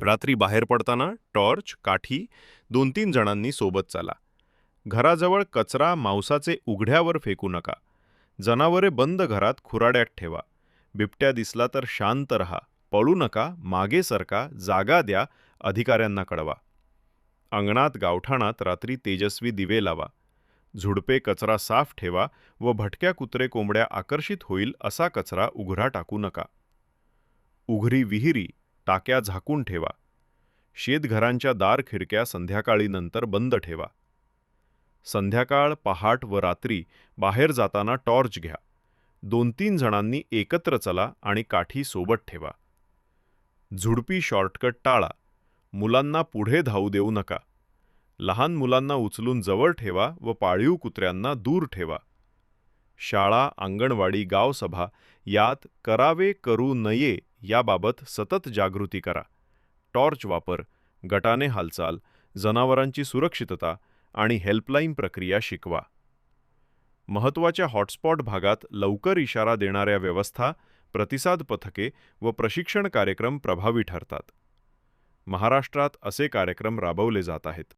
रात्री बाहेर पडताना टॉर्च काठी दोन तीन जणांनी सोबत चाला. घराजवळ कचरा मांसाचे उघड्यावर फेकू नका. जनावरे बंद घरात खुराड्यात ठेवा. बिबट्या दिसला तर शांत रहा. पळू नका मागे सरका जागा द्या अधिकाऱ्यांना कळवा. अंगणात गावठाणात रात्री तेजस्वी दिवे लावा. झुडपे कचरा साफ ठेवा व भटक्या कुत्रे कोंबड्या आकर्षित होईल असा कचरा उघडा टाकू नका. उघरी विहिरी टाक्या झाकून ठेवा. शेतघरांच्या दार खिडक्या संध्याकाळी नंतर बंद ठेवा. संध्याकाळ पहाट व रात्री बाहेर जाताना टॉर्च घ्या. दोन तीन जणांनी एकत्र चला आणि काठी सोबत ठेवा. झुडपी शॉर्टकट टाळा. मुलांना पुढे धावू देऊ नका. लहान मुलांना उचलून जवळ ठेवा व पाळीव कुत्र्यांना दूर ठेवा. शाळा अंगणवाडी गावसभा यात करावे करू नये याबाबत सतत जागृती करा. टॉर्च वापर गटाने हालचाल जनावरांची सुरक्षितता आणि हेल्पलाईन प्रक्रिया शिकवा. महत्त्वाच्या हॉटस्पॉट भागात लवकर इशारा देणाऱ्या व्यवस्था प्रतिसाद पथके व प्रशिक्षण कार्यक्रम प्रभावी ठरतात. महाराष्ट्रात असे कार्यक्रम राबवले जात आहेत.